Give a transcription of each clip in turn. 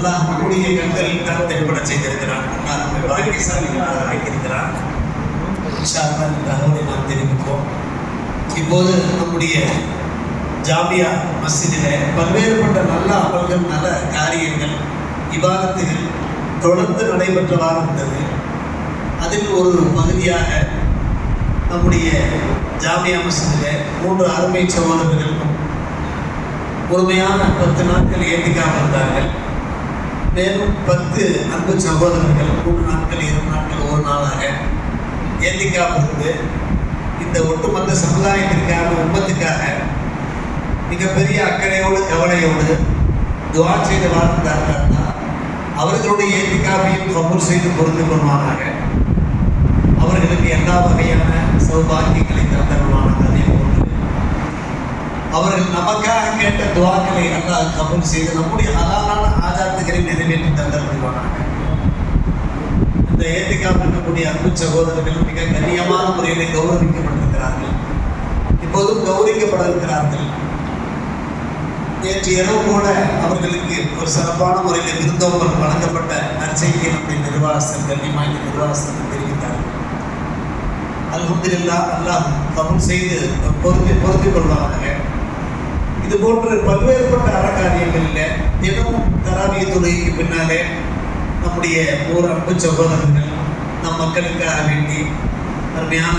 அல்லாஹ் நம்முடைய கண்களில் தான் தென்பட செய்திருக்கிறான். அல்லாஹ் நம்மை பாக்கியசாலிகளாக ஆக்கியிருக்கிறான். இந்த தகவலை நாம் தெரிவிப்போம். இப்போது நம்முடைய ஜாமியா மஸ்ஜிதிலே பல்வேறுபட்ட நல்ல அமல்கள் நல்ல காரியங்கள் விவாதத்தில் தொடர்ந்து நடைபெற்றதாக இருந்தது. அதில் ஒரு பகுதியாக நம்முடைய ஜாமியா மசூதியில் மூன்று அருமை சகோதரர்கள் முழுமையான பத்து நாட்கள் ஏற்றிக்காமல் இருந்தார்கள் மேலும் பத்து அன்பு சகோதரர்கள் மூன்று நாட்கள் இரு நாட்கள் ஒரு நாளாக ஏந்திக்காமல் இருந்து இந்த ஒட்டுமொத்த சமுதாயத்திற்காக உண்மத்துக்காக மிகப்பெரிய அக்கறையோடு கவலையோடு துவா செய்து வாழ்ந்தார்கள் அவர்களுடைய ஏந்திக்காவையும் கபூல் செய்து பொருந்து கொள்வானாக. அவர்களுக்கு எல்லா வகையான சௌபாகியங்களை தந்தருவானாக அதே போன்று அவர்கள் நமக்காக கேட்ட துவாக்களை அல்லாஹ் கபூல் செய்து நம்முடைய ஹலாலான ஆஜாத்துகளை நிறைவேற்றி தந்தருவானாக இந்த ஏத்திக்காக இருக்கக்கூடிய அன்பு சகோதரர்கள் மிக கண்ணியமான முறையில் கௌரவிக்கப்பட்டிருக்கிறார்கள். இப்போதும் கௌரவிக்கப்பட இருக்கிறார்கள் நேற்று இரவு கூட அவர்களுக்கு ஒரு சிறப்பான முறையில் விருந்தோம்பல் வழங்கப்பட்ட நற்செய்தியை நம்முடைய நிர்வாகஸ்தர் கண்ணியமாக நிர்வாகஸ்தர் தெரிவித்தார்கள். அல்ஹம்துலில்லா அல்லாஹ் கபூல் செய்து பொருந்தி பொருந்திக் கொள்வாங்க இது போன்ற பல்வேறுபட்ட அறக்காரியங்களில் தினமும் தராவிய துறைக்கு பின்னாலே நம்முடைய ஓர் அன்பு சகோதரர்கள் நம் மக்களுக்காக வேண்டி அருமையான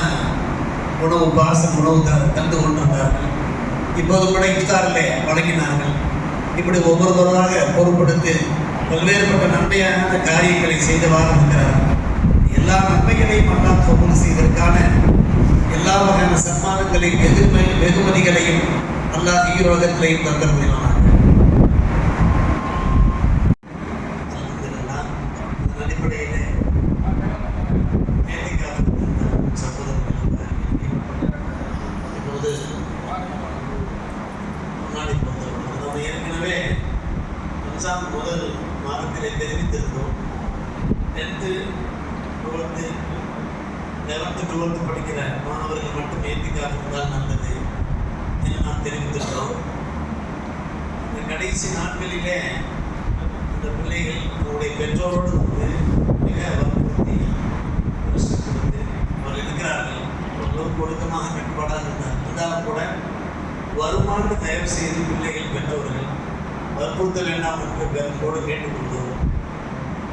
உணவு பாசம் உணவு த- தந்து கொண்டிருந்தார்கள். இப்போது கூட இஃப்தாரில் வழங்கினார்கள். இப்படி ஒவ்வொருவராக பொறுப்படுத்து பல்வேறுபட்ட நன்மையான காரியங்களை செய்தவாறு இருக்கிறார்கள் எல்லா நன்மைகளையும் அல்லா கபூல் செய்வதற்கான எல்லா வகையான சன்மானங்களையும் எதிர்மை வெகுமதிகளையும் அல்லாஹ் ஈரோகத்திலையும் தந்திருந்தான் இருந்த முன்னாடி ஏற்கனவே ரம்ஜான் முதல் மாதத்திலே தெரிவித்திருந்தோம். டென்த்து டுவெல்த்து லெவன்த்து டுவெல்த்து படிக்கிற மாணவர்கள் மட்டும் ஏற்றிக்காக இருந்தால் நல்லது. நாம் தெரிவித்திருக்கிறோம் இந்த கடைசி நாட்களிலே இந்த பிள்ளைகள் அவருடைய பெற்றோரோடு வந்து மிக வற்புறுத்தி கஷ்டப்படுத்தி அவர்கள் இருக்கிறார்கள். ஓரளவுக்கு ஒழுக்கமாக கட்டுப்பாடாக இருந்தார். இருந்தாலும் கூட வருமானம் தயவு செய்து பிள்ளைகள் பெற்றவர்கள் வற்புறுத்தல் வேண்டாம் என்று பெரும்போடு கேட்டுக்கொள்கிறோம்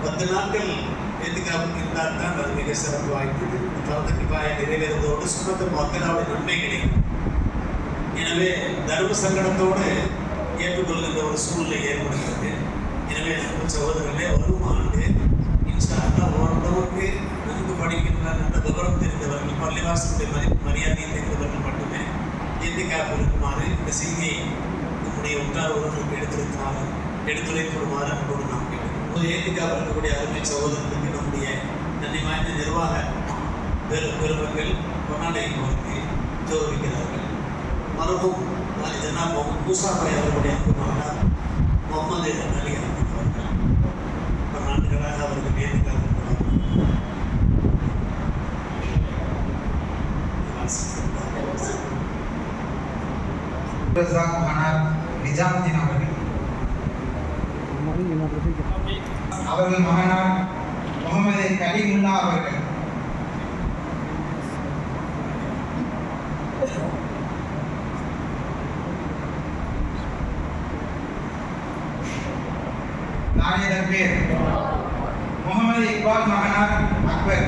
பத்து நாட்கள் எதுக்காக இருந்தால் தான் அது மிக சிறப்பு வாய்ந்தது. இந்த தரத்துக்கு பாய சுமத்த மக்களாவுடைய நன்மை கிடைக்கும். எனவே தர்ம சங்கடத்தோடு ஏற்றுக்கொள்கின்ற ஒரு சூழ்நிலை ஏற்படுகிறது. எனவே நம்ம சகோதரர்களே வரும் ஆண்டு இன்ஷா ஓரளவுக்கு நன்கு படிக்கின்ற நல்ல விவரம் தெரிந்தவர்கள் பள்ளிவாசலுடைய மதிப்பு மரியாதையை தெரிந்தவர்கள் மட்டுமே எண்ணிக்காக இருக்குமாறு இந்த செய்தியை நம்முடைய உற்றார் உறவுகளுக்கு எடுத்துரைக்குமாறு எடுத்துரைக்குமாறு அன்போடு நாம் கேட்டோம் ஏத்திக்காப்பு இருக்கக்கூடிய அருமை சகோதரர்களுக்கு நம்முடைய நன்றி வாய்ந்த நிர்வாக பெரு பெருமக்கள் கொண்டாடை கொடுத்து கௌரவிக்கிறார்கள். மரபும் ஜனா முகமது மூசா பாய் அவர்களுடைய அன்பு மகனார் முகமது அலி அஹமத் அவர்கள் பல நாட்களாக அவருக்கு நேர்காணல் ரஸாக் நாயகர் பேர் முகமது இக்பால் மகனார் அக்பர்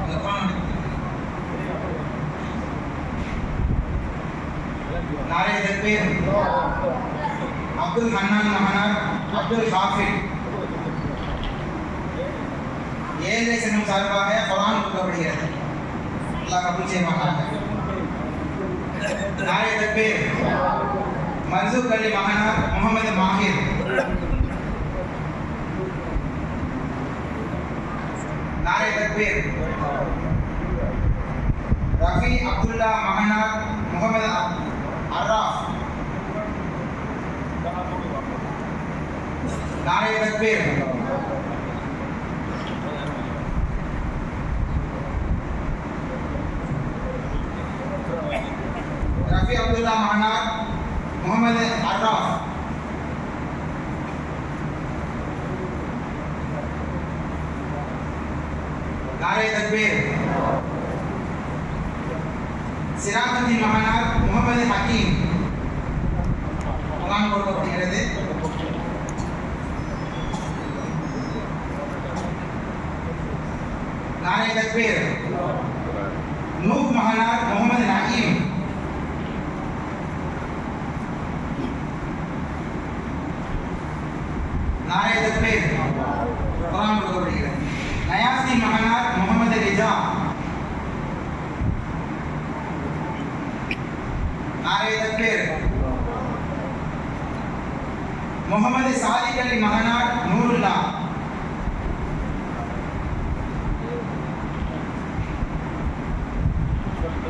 அந்த குரான் நாயகர் பேர் அப்துல் ஹன்னான் மகனார் அப்துல் ஹாஃபில் ஏழை சென்னும் சார்பாக குரான் கொடுக்கப்படுகிறது அல்லாஹ் கபூல் செய்வாங்க நாயகர் பேர் மன்சூர் அலி மகனார் முகமது மாஹிர் நாயகர் பேர் ரஃபி அப்துல்லா மகனார் முகமது அர்ராஃப் நாயகர் பேர் ரஃபி அப்துல்லா மகனார் मैंने अर्राफ नारे तकबीर सिराजुद्दीन मोहम्मद हकीम। तमाम लोगों நானே தக்பீர் முகமது சாதிக் அலி மகனார் நூருல்லா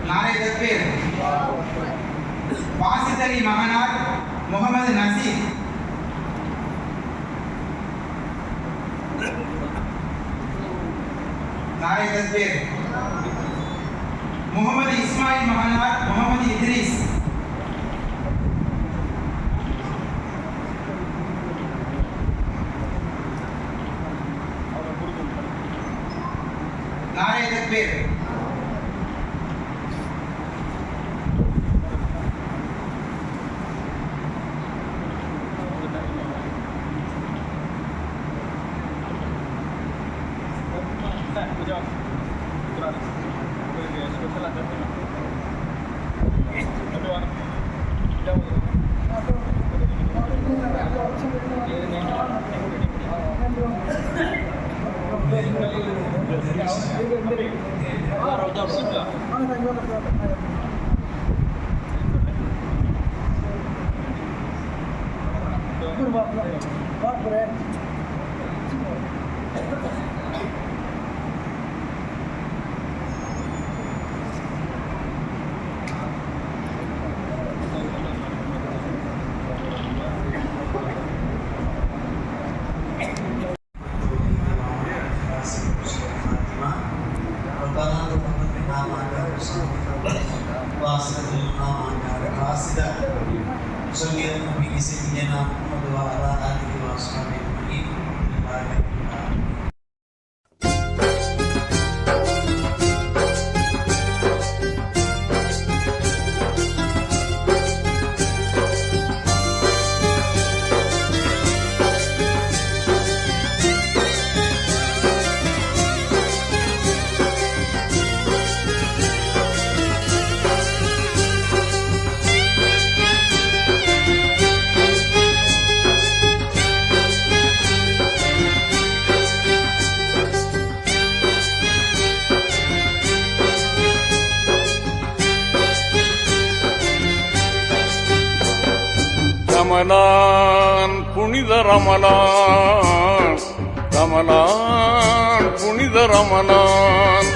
நாரே தக்பீர் வாசித் அலி மகனார் முகமது நசீர் நாரே தக்பீர் முகமது இஸ்மாயில் மகனார் முகமது இத்ரிஸ் ಸಂಗೀತ ಬಿಗಿಸಿ ನಾವು ಅದು ಅದಾದ ரமலான் புனித ரமலான் ரமலான் புனித ரமலான்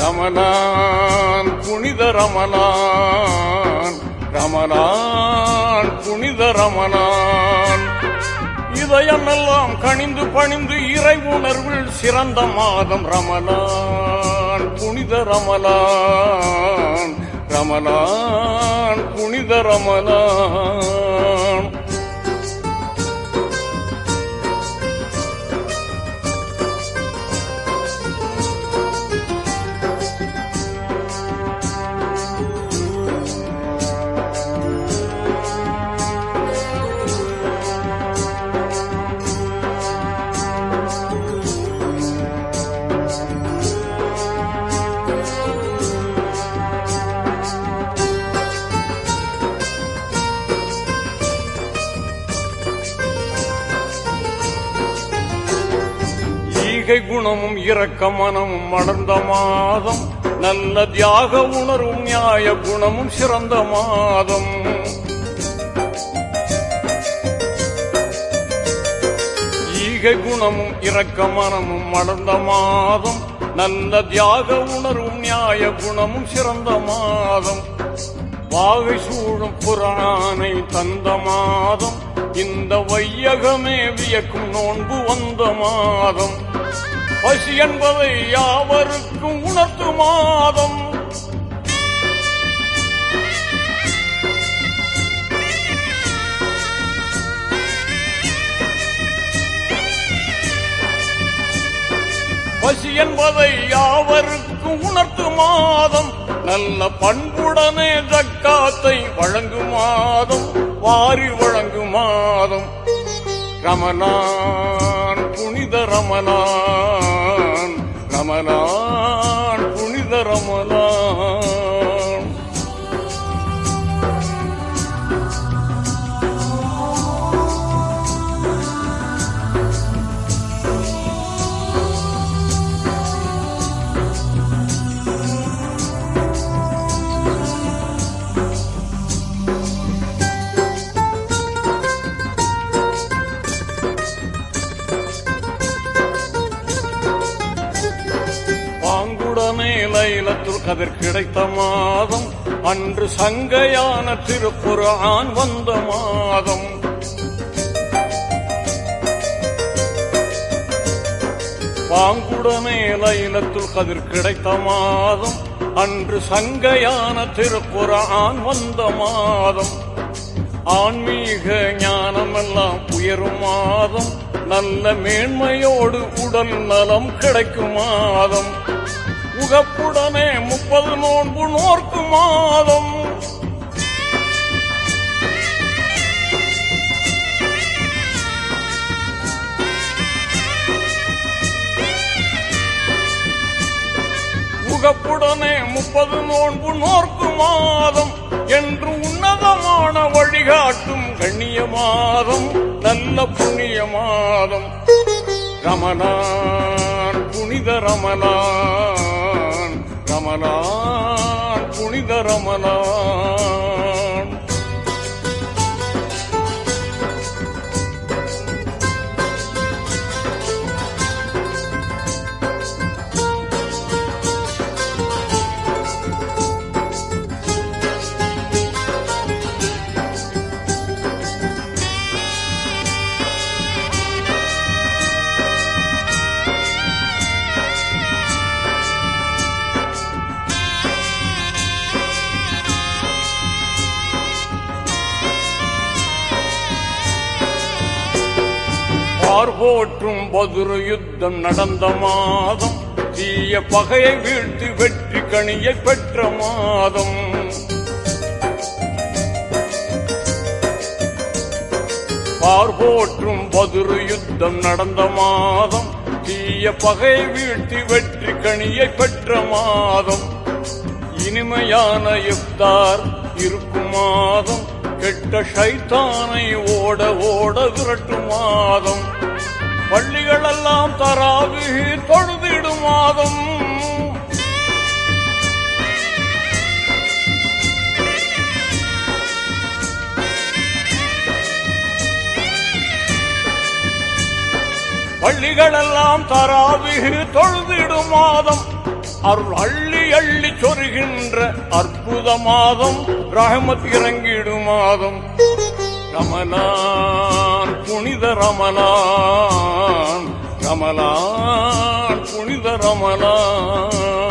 ரமலான் புனித ரமலான் ரமலான் புனித ரமலான் இதயமெல்லாம் கணிந்து பணிந்து இறை உணர்வில் சிறந்த மாதம் ரமலான் புனித ரமலான் ரமலான் புனித ரமலான். குணமும் இரக்க மனமும் மலர்ந்த மாதம். நல்ல தியாக உணர்வும் நியாய குணமும் சிறந்த மாதம். ஈகை குணமும் இரக்க மனமும் மலர்ந்த மாதம். நல்ல தியாக உணர்வும் நியாய குணமும் சிறந்த மாதம். வாகை சூழும் புராணை தந்த மாதம். இந்த வையகமே வியக்கும் நோன்பு வந்த மாதம். பசி என்பதை யாவருக்கும் உணர்த்து மாதம் பசி என்பதை யாவருக்கும் உணர்த்து மாதம் நல்ல பண்புடனே ஜக்காத்தை வழங்கும் மாதம் வாரி வழங்கும் மாதம் ரமணான் புனித ரமணான். ரமலான் புனித ரமலான் லைலத்துல் கதிர் கிடைத்த மாதம் அன்று சங்கையான திருப்புரான் வந்த மாதம். பாங்குடனே லைலத்துல் கதிர் கிடைத்த மாதம் அன்று சங்கையான திருப்புரான் வந்த மாதம். ஆன்மீக ஞானமெல்லாம் உயரும் மாதம் நல்ல மேன்மையோடு உடல் நலம் கிடைக்கும் மாதம். உகப்புடனே முப்பது நோன்பு நோர்க்கு மாதம். உகப்புடனே முப்பது நோன்பு நோர்க்கு மாதம். என்று உன்னதமான வழிகாட்டும் கண்ணிய மாதம் நல்ல புண்ணிய மாதம். ரமணான் புனித ரமணான். ரமலான் புனித ரமலான் பார்போற்றும் யுத்தம் நடந்த மாதம் தீய பகையை வீழ்த்தி வெற்றி கணியை பெற்ற மாதம். பார்போற்றும் பதுரு யுத்தம் நடந்த மாதம் தீய பகை வீழ்த்தி வெற்றி கணியை பெற்ற மாதம். இனிமையான யுத்தார் இருக்கும் மாதம் கெட்ட சைத்தானை ஓட ஓட விரட்டும் மாதம். பள்ளிகளெல்லாம் தராவி தொழுதிடும் மாதம். பள்ளிகளெல்லாம் தராவிகு தொழுதிடும் மாதம். அருள் அள்ளி அள்ளி சொருகின்ற அற்புத மாதம். ரஹமத் இறங்கிடும் மாதம். ரமலான் புனித ரமணான். ரமலான் புனித ரமணான்.